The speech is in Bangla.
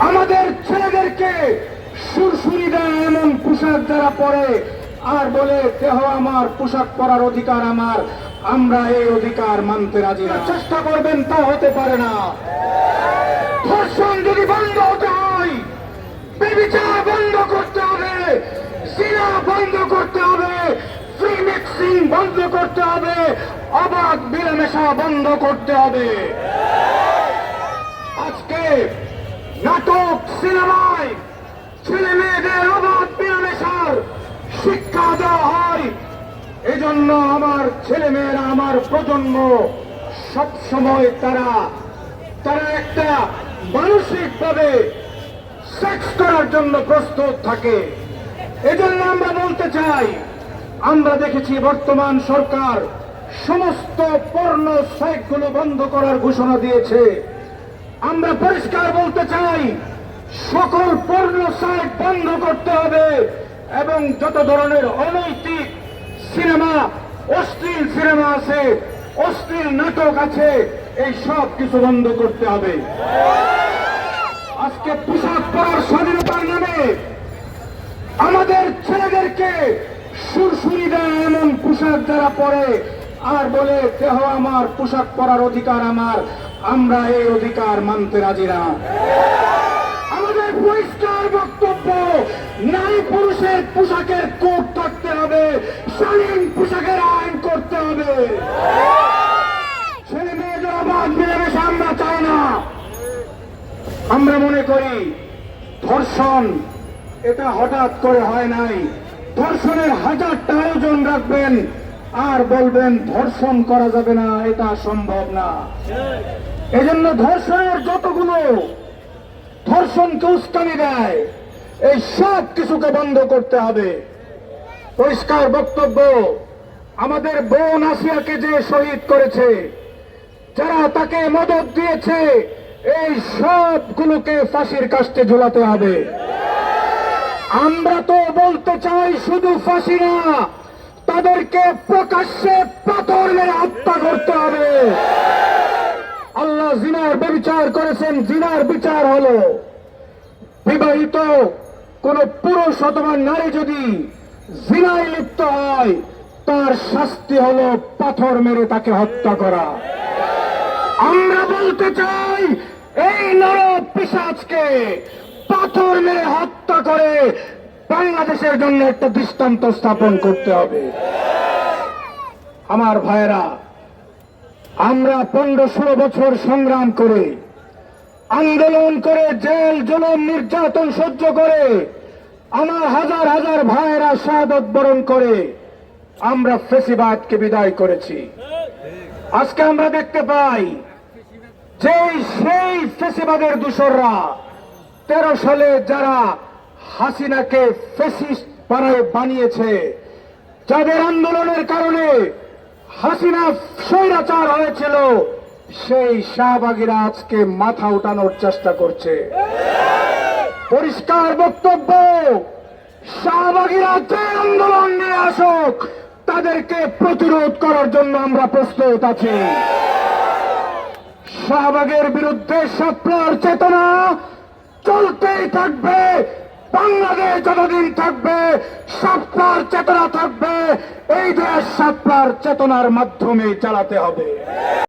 আমাদের ছেলেদেরকে সুরসুরি দেয় এমন পোশাক যারা পরে, আর বলে, দেহ আমার, পোশাক পরার অধিকার আমার, আমরা এই অধিকার মানতে রাজি চেষ্টা করবেন, তা হতে পারে না। ধর্ষণ যদি বন্ধ হতে হয়, বেবিচার বন্ধ করতে হবে সিনা বন্ধ করতে হবে ফ্রি মিক্সিং বন্ধ করতে হবে, অবাধ মিলেমেশা বন্ধ করতে হবে। আজকে নাটক, সিনেমায় ছেলে মেয়েদের অবাধ মিলেমেশার শিক্ষা দেওয়া হয়। এজন্য আমার ছেলে মেয়েরা আমার প্রজন্ম সব সময় তারা তারা একটা মানসিক ভাবে সেক্স করার জন্য প্রস্তুত থাকে। এজন্য আমরা বলতে চাই, আমরা দেখেছি বর্তমান সরকার সমস্ত পর্ণ সাইটগুলো বন্ধ করার ঘোষণা দিয়েছে। আমরা পরিষ্কার বলতে চাই, সকল পর্ণ সাইট বন্ধ করতে হবে এবং যত ধরনের অনৈতিক সিনেমা, অশ্লীল সিনেমা আছে, অশ্লীল নাটক আছে, এই সব কিছু বন্ধ করতে হবে। আজকে পোশাক পরার স্বাধীনতার নামে আমাদের ছেলেদেরকে সুরসুরি দেয় এমন পোশাক যারা পরে, আর বলে, দেহ আমার, পোশাক পরার অধিকার আমার। আমরা এই অধিকার মানতে রাজি না। আমাদের পরিষ্কার বক্তব্য, নারী পুরুষের পোশাকের কোট থাকতে হবে, শালীন পোশাকের আইন করতে হবে। ছেলে মেয়েদের অবাধ মিলেমিশে আমরা চাই না। আমরা মনে করি, ধর্ষণ, এটা হঠাৎ করে হয় নাই। ধর্ষণের হাজারটা আয়োজন রাখবেন আর বলবেন, ধর্ষণ করা যাবে না, এটা সম্ভব না। এজন্য ধর্ষণের যতগুলো ধর্ষণকে উস্কানি দেয়, এই সব কিছুকে বন্ধ করতে হবে। পরিষ্কার বক্তব্য, আমাদের বোন আসিয়াকে যে শহীদ করেছে, যারা তাকে মদত দিয়েছে, এই সবগুলোকে ফাঁসির কাস্টে ঝুলাতে হবে। আমরা তো বলতে চাই, শুধু ফাঁসি না তাদেরকে প্রকাশ্যে পাথর মেরে হত্যা করতে হবে। আল্লাহ জিনার বিচার করেছেন, জিনার বিচার হলো বিবাহিত কোন পুরুষ অথবা নারী যদি জিনায় লিপ্ত হয়, তার শাস্তি হলো পাথর মেরে তাকে হত্যা করা। আমরা বলতে চাই, এই নর পিসাজকে পাথর মেরে হত্যা করে বাংলাদেশের জন্য একটা দৃষ্টান্ত স্থাপন করতে হবে। আমার ভাইয়েরা, আমরা পনেরো ষোলো বছর সংগ্রাম করে, আন্দোলন করে, জেল, জুলুম, নির্যাতন সহ্য করে, আমার হাজার হাজার ভাইয়েরা শাহাদত বরণ করে, আমরা ফেসিবাদকে বিদায় করেছি। আজকে আমরা দেখতে পাই যে সেই ফেসিবাদের দূষররা তেরো সালে যারা হাসিনাকে ফেসিস্ট পাড়ায় বানিয়েছে। যাদের আন্দোলনের কারণে হাসিনা স্বৈরাচার হয়েছিল, সেই শাহবাগীরা আজকে মাথা উঠানোর চেষ্টা করছে। পরিষ্কার বক্তব্য, শাহবাগীরা যে আন্দোলন নিয়ে আসুক, তাদেরকে প্রতিরোধ করার জন্য আমরা প্রস্তুত আছি। শাহবাগের বিরুদ্ধে সাপলার চেতনা চলতেই থাকবে। বাংলাদেশ যতদিন থাকবে সাপ্তার চেতনা থাকবে এই দেশ সাপ্তার চেতনার মাধ্যমে চালাতে হবে।